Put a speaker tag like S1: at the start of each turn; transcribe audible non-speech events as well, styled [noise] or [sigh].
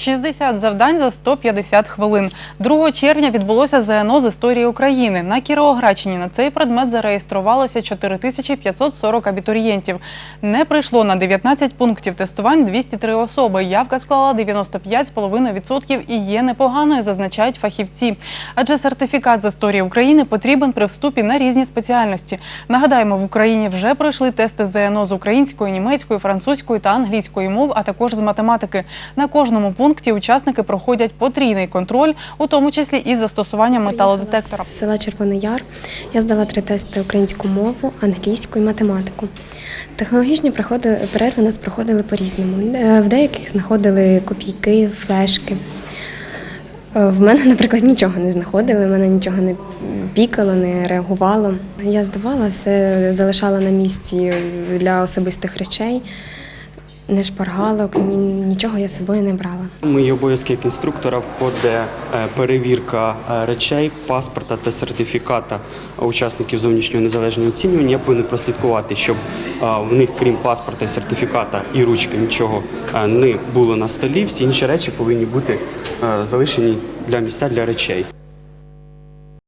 S1: 60 завдань за 150 хвилин. 2 червня відбулося ЗНО з історії України. На Кіровоградщині на цей предмет зареєструвалося 4540 абітурієнтів. Не прийшло на 19 пунктів тестувань 203 особи. Явка склала 95,5% і є непоганою, зазначають фахівці. Адже сертифікат з історії України потрібен при вступі на різні спеціальності. Нагадаємо, в Україні вже пройшли тести ЗНО з української, німецької, французької та англійської мов, а також з математики. На кожному пункті учасники проходять потрійний контроль, у тому числі із застосуванням металодетектора.
S2: З села Червоний Яр я здала три тести українську мову, англійську і математику. Технологічні перерви у нас проходили по-різному. Е, В деяких знаходили копійки, флешки. Е, В мене, [laughs] наприклад, нічого не знаходили, в мене нічого не пікало, не реагувало. Я здавала, все залишала на місці для особистих речей, не шпаргалок, ні- нічого я з собою не брала.
S3: Мої обов'язки як інструктора входить е, перевірка е, речей, паспорта та сертифіката учасників зовнішнього незалежного оцінювання. Я повинен прослідкувати, щоб е, в них, крім паспорта, сертифіката і ручки, нічого не було на столі. Всі інші речі повинні бути залишені для місця для речей.